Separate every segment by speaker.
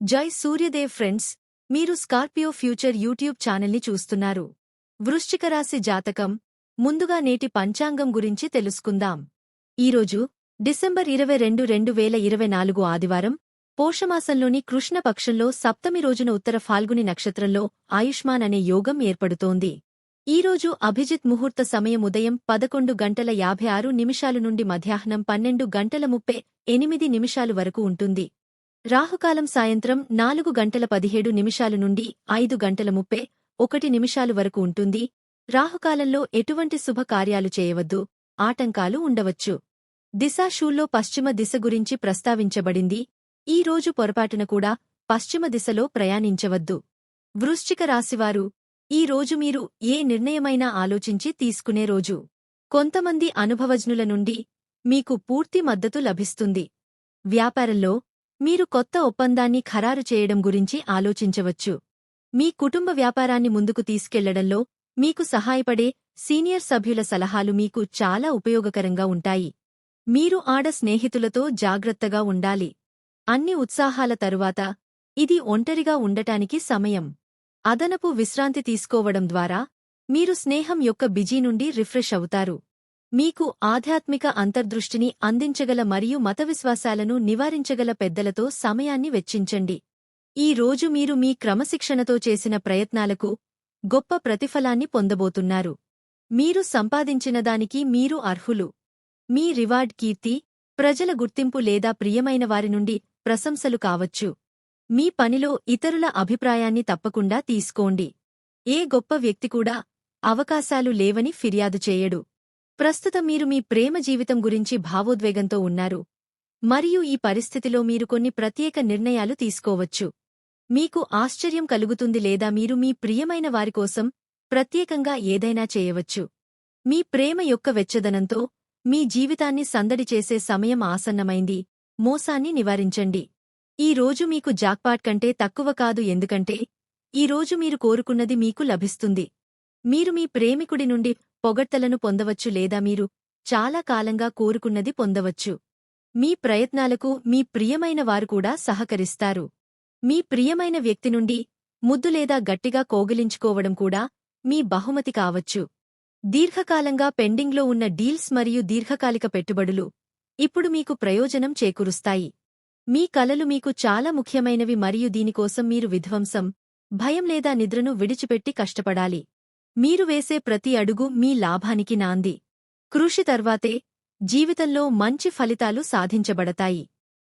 Speaker 1: జై సూర్యదేవ్ ఫ్రెండ్స్ మీరు Scorpio future YouTube ఛానల్ని చూస్తున్నారు. వృశ్చిక రాశి జాతకం ముందుగా నేటి పంచాంగం గురించి తెలుసుకుందాం. ఈరోజు డిసెంబర్ ఇరవై రెండు రెండు వేల ఇరవై నాలుగు ఆదివారం పోషమాసంలోని కృష్ణపక్షంలో సప్తమి రోజున ఉత్తర ఫాల్గుని నక్షత్రంలో ఆయుష్మాన్ అనే యోగం ఏర్పడుతోంది. ఈరోజు అభిజిత్ ముహూర్త సమయం ఉదయం పదకొండు గంటల యాభై ఆరు నిమిషాలు నుండి మధ్యాహ్నం పన్నెండు గంటల ముప్పై ఎనిమిది నిమిషాలు వరకు ఉంటుంది. రాహుకాలం సాయంత్రం నాలుగు గంటల పదిహేడు నిమిషాలు నుండి ఐదు గంటల ముప్పై ఒకటి నిమిషాలు వరకు ఉంటుంది. రాహుకాలంలో ఎటువంటి శుభకార్యాలు చేయవద్దు ఆటంకాలు ఉండవచ్చు. దిశాషూల్లో పశ్చిమ దిశ గురించి ప్రస్తావించబడింది. ఈ రోజు పొరపాటున కూడా పశ్చిమ దిశలో ప్రయాణించవద్దు. వృశ్చిక రాశివారు ఈ రోజు మీరు ఏ నిర్ణయమైనా ఆలోచించి తీసుకునే రోజు. కొంతమంది అనుభవజ్ఞుల నుండి మీకు పూర్తి మద్దతు లభిస్తుంది. వ్యాపారంలో మీరు కొత్త ఒప్పందాన్ని ఖరారు చేయడం గురించి ఆలోచించవచ్చు. మీ కుటుంబ వ్యాపారాన్ని ముందుకు తీసుకెళ్ళడంలో మీకు సహాయపడే సీనియర్ సభ్యుల సలహాలు మీకు చాలా ఉపయోగకరంగా ఉంటాయి. మీరు ఆడ స్నేహితులతో జాగ్రత్తగా ఉండాలి. అన్ని ఉత్సాహాల తరువాత ఇది ఒంటరిగా ఉండటానికి సమయం. అదనపు విశ్రాంతి తీసుకోవడం ద్వారా మీరు స్నేహం యొక్క బిజీ నుండి రిఫ్రెష్ అవుతారు. మీకు ఆధ్యాత్మిక అంతర్దృష్టిని అందించగల మరియు మత విశ్వాసాలను నివారించగల పెద్దలతో సమయాన్ని వెచ్చించండి. ఈ రోజు మీరు మీ క్రమశిక్షణతో చేసిన ప్రయత్నాలకు గొప్ప ప్రతిఫలాన్ని పొందబోతున్నారు. మీరు సంపాదించిన దానికి మీరు అర్హులు. మీ రివార్డ్ కీర్తి ప్రజల గుర్తింపు లేదా ప్రియమైన వారి నుండి ప్రశంసలు కావచ్చు. మీ పనిలో ఇతరుల అభిప్రాయాన్ని తప్పకుండా తీసుకోండి. ఏ గొప్ప వ్యక్తి కూడా అవకాశాలు లేవని ఫిర్యాదు చేయడు. ప్రస్తుతం మీరు మీ ప్రేమ జీవితం గురించి భావోద్వేగంతో ఉన్నారు. మరియు ఈ పరిస్థితిలో మీరు కొన్ని ప్రత్యేక నిర్ణయాలు తీసుకోవచ్చు. మీకు ఆశ్చర్యం కలుగుతుంది లేదా మీరు మీ ప్రియమైన వారికోసం ప్రత్యేకంగా ఏదైనా చేయవచ్చు. మీ ప్రేమ యొక్క వెచ్చదనంతో మీ జీవితాన్ని సందడి చేసే సమయం ఆసన్నమైంది. మోసాన్ని నివారించండి. ఈ రోజు మీకు జాక్పాట్ కంటే తక్కువ కాదు ఎందుకంటే ఈ రోజు మీరు కోరుకున్నది మీకు లభిస్తుంది. మీరు మీ ప్రేమికుడి నుండి పొగడ్తలను పొందవచ్చు లేదా మీరు చాలా కాలంగా కోరుకున్నది పొందవచ్చు. మీ ప్రయత్నాలకు మీ ప్రియమైన వారు కూడా సహకరిస్తారు. మీ ప్రియమైన వ్యక్తి నుండి ముద్దు లేదా గట్టిగా కోగిలించుకోవడం కూడా మీ బహుమతి కావచ్చు. దీర్ఘకాలంగా పెండింగ్లో ఉన్న డీల్స్ మరియు దీర్ఘకాలిక పెట్టుబడులు ఇప్పుడు మీకు ప్రయోజనం చేకూరుస్తాయి. మీ కలలు మీకు చాలా ముఖ్యమైనవి మరియు దీనికోసం మీరు విధ్వంసం భయం లేదా నిద్రను విడిచిపెట్టి కష్టపడాలి. మీరు వేసే ప్రతి అడుగు మీ లాభానికి నాంది. కృషి తర్వాతే జీవితంలో మంచి ఫలితాలు సాధించబడతాయి.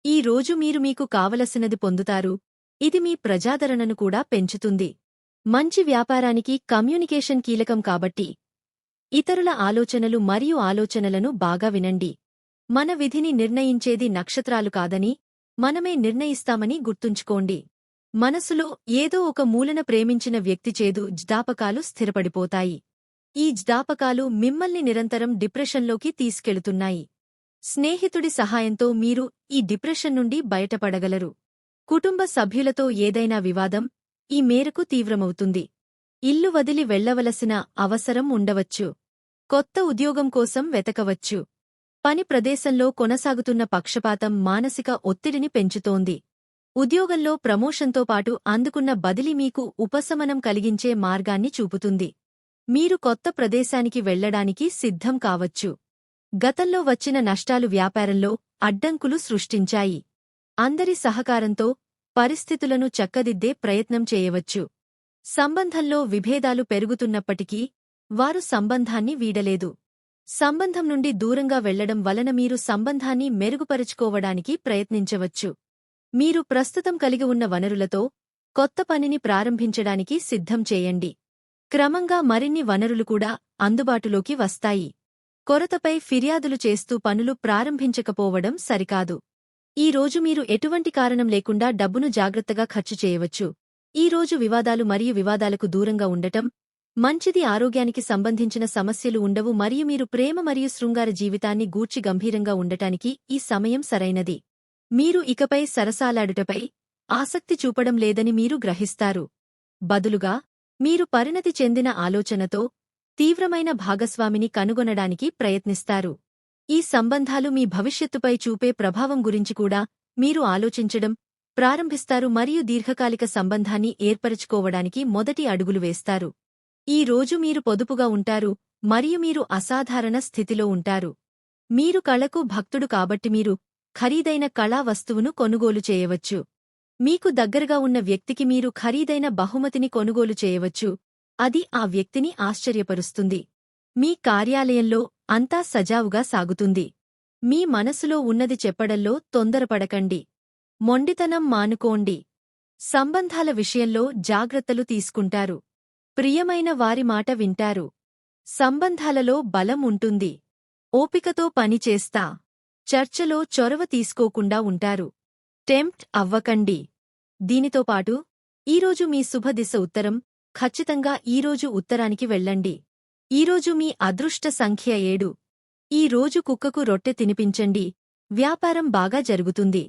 Speaker 1: ఈ రోజు మీరు మీకు కావలసినది పొందుతారు. ఇది మీ ప్రజాదరణను కూడా పెంచుతుంది. మంచి వ్యాపారానికి కమ్యూనికేషన్ కీలకం కాబట్టి. ఇతరుల ఆలోచనలు మరియు ఆలోచనలను బాగా వినండి. మన విధిని నిర్ణయించేది నక్షత్రాలు కాదని మనమే నిర్ణయిస్తామని గుర్తుంచుకోండి. మనసులో ఏదో ఒక మూలన ప్రేమించిన వ్యక్తి చేదు జ్ఞాపకాలు స్థిరపడిపోతాయి. ఈ జ్ఞాపకాలు మిమ్మల్ని నిరంతరం డిప్రెషన్లోకి తీసుకెళుతున్నాయి. స్నేహితుడి సహాయంతో మీరు ఈ డిప్రెషన్ నుండి బయటపడగలరు. కుటుంబ సభ్యులతో ఏదైనా వివాదం ఈ మేరకు తీవ్రమవుతుంది. ఇల్లు వదిలి వెళ్ళవలసిన అవసరం ఉండవచ్చు. కొత్త ఉద్యోగం కోసం వెతకవచ్చు. పని ప్రదేశంలో కొనసాగుతున్న పక్షపాతం మానసిక ఒత్తిడిని పెంచుతోంది. ఉద్యోగంలో ప్రమోషన్తో పాటు అందుకున్న బదిలీ మీకు ఉపశమనం కలిగించే మార్గాన్ని చూపుతుంది. మీరు కొత్త ప్రదేశానికి వెళ్ళడానికి సిద్ధం కావచ్చు. గతంలో వచ్చిన నష్టాలు వ్యాపారంలో అడ్డంకులు సృష్టించాయి. అందరి సహకారంతో పరిస్థితులను చక్కదిద్దే ప్రయత్నం చేయవచ్చు. సంబంధంలో విభేదాలు పెరుగుతున్నప్పటికీ వారు సంబంధాన్ని వీడలేదు. సంబంధం నుండి దూరంగా వెళ్ళడం వలన మీరు సంబంధాన్ని మెరుగుపరుచుకోవడానికి ప్రయత్నించవచ్చు. మీరు ప్రస్తుతం కలిగి ఉన్న వనరులతో కొత్త పనిని ప్రారంభించడానికి సిద్ధం చేయండి. క్రమంగా మరిన్ని వనరులు కూడా అందుబాటులోకి వస్తాయి. కొరతపై ఫిర్యాదులు చేస్తూ పనులు ప్రారంభించకపోవడం సరికాదు. ఈ రోజు మీరు ఎటువంటి కారణం లేకుండా డబ్బును జాగ్రత్తగా ఖర్చు చేయవచ్చు. ఈ రోజు వివాదాలు మరియు వివాదాలకు దూరంగా ఉండటం మంచిది ఆరోగ్యానికి సంబంధించిన సమస్యలు ఉండవు మరియు మీరు ప్రేమ మరియు శృంగార జీవితాన్ని గూర్చి గంభీరంగా ఉండటానికి ఈ సమయం సరైనది. మీరు ఇకపై సరసాలాడుటపై ఆసక్తి చూపడం లేదని మీరు గ్రహిస్తారు. బదులుగా మీరు పరిణతి చెందిన ఆలోచనతో తీవ్రమైన భాగస్వామిని కనుగొనడానికి ప్రయత్నిస్తారు. ఈ సంబంధాలు మీ భవిష్యత్తుపై చూపే ప్రభావం గురించి కూడా మీరు ఆలోచించడం ప్రారంభిస్తారు మరియు దీర్ఘకాలిక సంబంధాన్ని ఏర్పరచుకోవడానికి మొదటి అడుగులు వేస్తారు. ఈ రోజు మీరు పొదుపుగా ఉంటారు మరియు మీరు అసాధారణ స్థితిలో ఉంటారు. మీరు కళకు భక్తుడు కాబట్టి మీరు ఖరీదైన కళా వస్తువును కొనుగోలు చేయవచ్చు. మీకు దగ్గరగా ఉన్న వ్యక్తికి మీరు ఖరీదైన బహుమతిని కొనుగోలు చేయవచ్చు. అది ఆ వ్యక్తిని ఆశ్చర్యపరుస్తుంది. మీ కార్యాలయంలో అంతా సజావుగా సాగుతుంది. మీ మనసులో ఉన్నది చెప్పడంలో తొందరపడకండి. మొండితనం మానుకోండి. సంబంధాల విషయంలో జాగ్రత్తలు తీసుకుంటారు. ప్రియమైన వారి మాట వింటారు. సంబంధాలలో బలం ఉంటుంది. ఓపికతో పనిచేస్తా చర్చలో చొరవ తీసుకోకుండా ఉంటారు. టెంప్ట్ అవ్వకండి. దీనితో పాటు ఈరోజు మీ శుభదిశ ఉత్తరం ఖచ్చితంగా ఈరోజు ఉత్తరానికి వెళ్ళండి. ఈరోజు మీ అదృష్ట సంఖ్య ఏడు. ఈ రోజు కుక్కకు రొట్టె తినిపించండి. వ్యాపారం బాగా జరుగుతుంది.